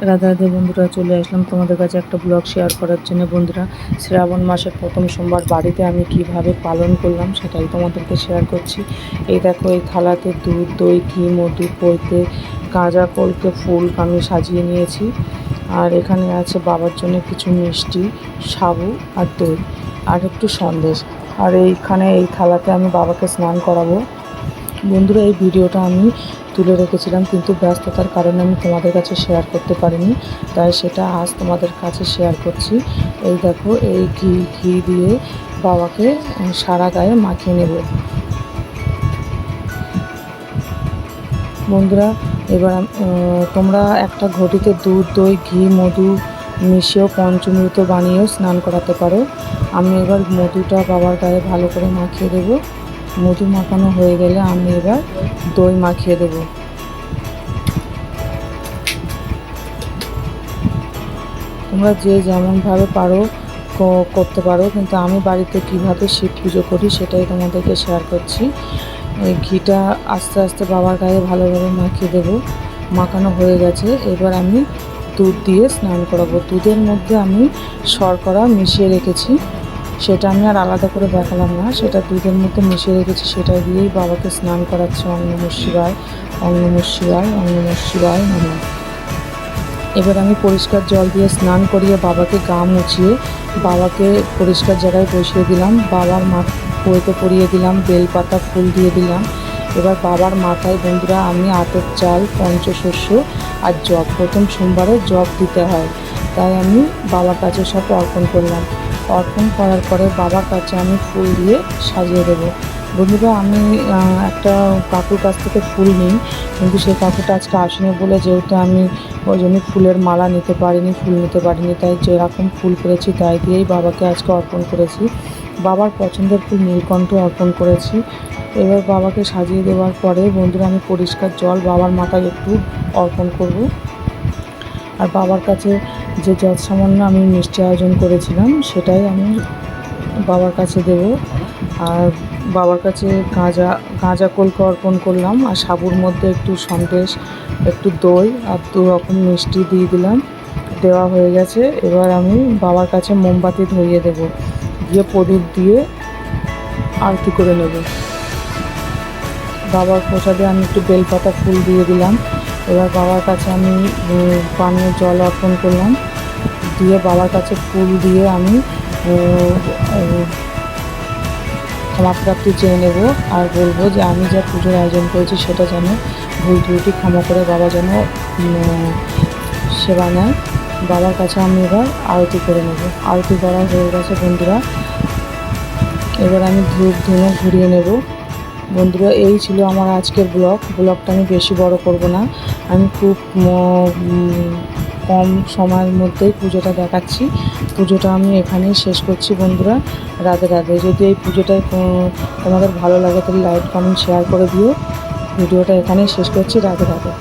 রাধা রাধে বন্ধুরা, চলে আসলাম তোমাদের কাছে একটা ব্লগ শেয়ার করার জন্য। বন্ধুরা, শ্রাবণ মাসের প্রথম সোমবার, বাড়িতে আমি কীভাবে পালন করলাম সেটাই তোমাদেরকে শেয়ার করছি। এই দেখো, এই থালাতে দুধ, দই, ঘি, মধু পইতে গাঁজা, কলকে ফুল আমি সাজিয়ে নিয়েছি। আর এখানে আছে বাবার জন্য কিছু মিষ্টি, সাবু আর দই। আর একটু সন্দেশ। আর এইখানে এই থালাতে আমি বাবাকে স্নান করাবো। বন্ধুরা, এই ভিডিওটা আমি তুলে রেখেছিলাম, কিন্তু ব্যস্ততার কারণে আমি তোমাদের কাছে শেয়ার করতে পারিনি, তাই সেটা আজ তোমাদের কাছে শেয়ার করছি। এই দেখো, এই ঘি ঘি দিয়ে বাবাকে সারা গায়ে মাখিয়ে নেব। বন্ধুরা, এবার তোমরা একটা ঘটিতে দুধ, দই, ঘি, মধু মিশিয়েও পঞ্চমৃত বানিয়েও স্নান করাতে পারো। আমি এবার মধুটা বাবার গায়ে ভালো করে মাখিয়ে দেবো। মধু মাখানো হয়ে গেলে আমি এবার দই মাখিয়ে দেবো। তোমরা যে যেমনভাবে পারো করতে পারো, কিন্তু আমি বাড়িতে কীভাবে শিব পুজো করি সেটাই তোমাদেরকে শেয়ার করছি। ঘিটা আস্তে আস্তে বাবার গায়ে ভালোভাবে মাখিয়ে দেবো। মাখানো হয়ে গেছে, এবার আমি দুধ দিয়ে স্নান করাবো। দুধের মধ্যে আমি শর্করা মিশিয়ে রেখেছি। সেটা আমি আর আলাদা করে দেখালাম না। সেটা দুধের মধ্যে মিশিয়ে রেখেছি। সেটা দিয়েই বাবাকে স্নান করাচ্ছে অং নমঃ শিবায় অং নমঃ শিবায় অং নমঃ শিবায় নমঃ এবার আমি পরিষ্কার জল দিয়ে স্নান করিয়ে বাবাকে গা মুছিয়ে বাবাকে পরিষ্কার জায়গায় বসিয়ে দিলাম। বাবার মা বইতে পরিয়ে দিলাম, বেলপাতা, ফুল দিয়ে দিলাম। এবার বাবার মাথায়, বন্ধুরা, আমি আতপ চাল, পঞ্চশস্য আর জব। প্রথম সোমবারে জব দিতে হয়। তাই আমি বাবার কাছে সব অর্পণ করলাম। অর্পণ করার পরে বাবার কাছে আমি ফুল দিয়ে সাজিয়ে দেবো। বন্ধুরা, আমি একটা কাকুর কাছ থেকে ফুল নিই। কিন্তু সেই কাকুটা আজকে আসেনি বলে যেহেতু আমি ওই জন্য ফুলের মালা নিতে পারিনি, ফুল নিতে পারিনি, তাই যেরকম ফুল পেরেছি তাই দিয়েই বাবাকে আজকে অর্পণ করেছি। বাবার পছন্দের ফুল নীলকণ্ঠ অর্পণ করেছি। এবার বাবাকে সাজিয়ে দেওয়ার পরে বন্ধুরা, আমি পরিষ্কার জল বাবার মাথায় একটু অর্পণ করব। আর বাবার কাছে যে যৎ সামান্য আমি মিষ্টি আয়োজন করেছিলাম, সেটাই আমি বাবার কাছে দেব। আর বাবার কাছে গাঁজা গাঁজা কলকে অর্পণ করলাম আর সাবুর মধ্যে একটু সন্দেশ, একটু দই আর দু রকম মিষ্টি দিয়ে দিলাম। দেওয়া হয়ে গেছে। এবার আমি বাবার কাছে মোমবাতি ধরিয়ে দেব। দিয়ে প্রদীপ দিয়ে আরতি করে নেব? বাবার প্রসাদে আমি একটু বেলপাতা ফুল দিয়ে দিলাম। এবার বাবার কাছে আমি পানীয় জল অর্পণ করলাম। দিয়ে বাবার কাছে ফুল দিয়ে আমি উম, উম, ক্ষমা প্রাপ্তি চেয়ে নেব আর বলব যে আমি যা পুজোর আয়োজন করেছি সেটা যেন ভুল ত্রুটি ক্ষমা করে বাবা যেন সেবা নেয়। বাবার কাছে আমি এবার আরতি করে নেব। আরতি করা হয়ে গেছে বন্ধুরা। এবার আমি ধূপ ধুনো ঘুরিয়ে নেব। বন্ধুরা, এই ছিল আমার আজকের ব্লগ। ব্লগটা আমি বেশি বড় করব না। আমি খুব কম সময়ের মধ্যেই পুজোটা দেখাচ্ছি। পুজোটা আমি এখানেই শেষ করছি বন্ধুরা। রাতে রাতে যদি এই পুজোটা তোমাদের ভালো লাগে তাহলে লাইক কমেন্ট শেয়ার করে দিও। ভিডিওটা এখানেই শেষ করছি। রাতে রাধে।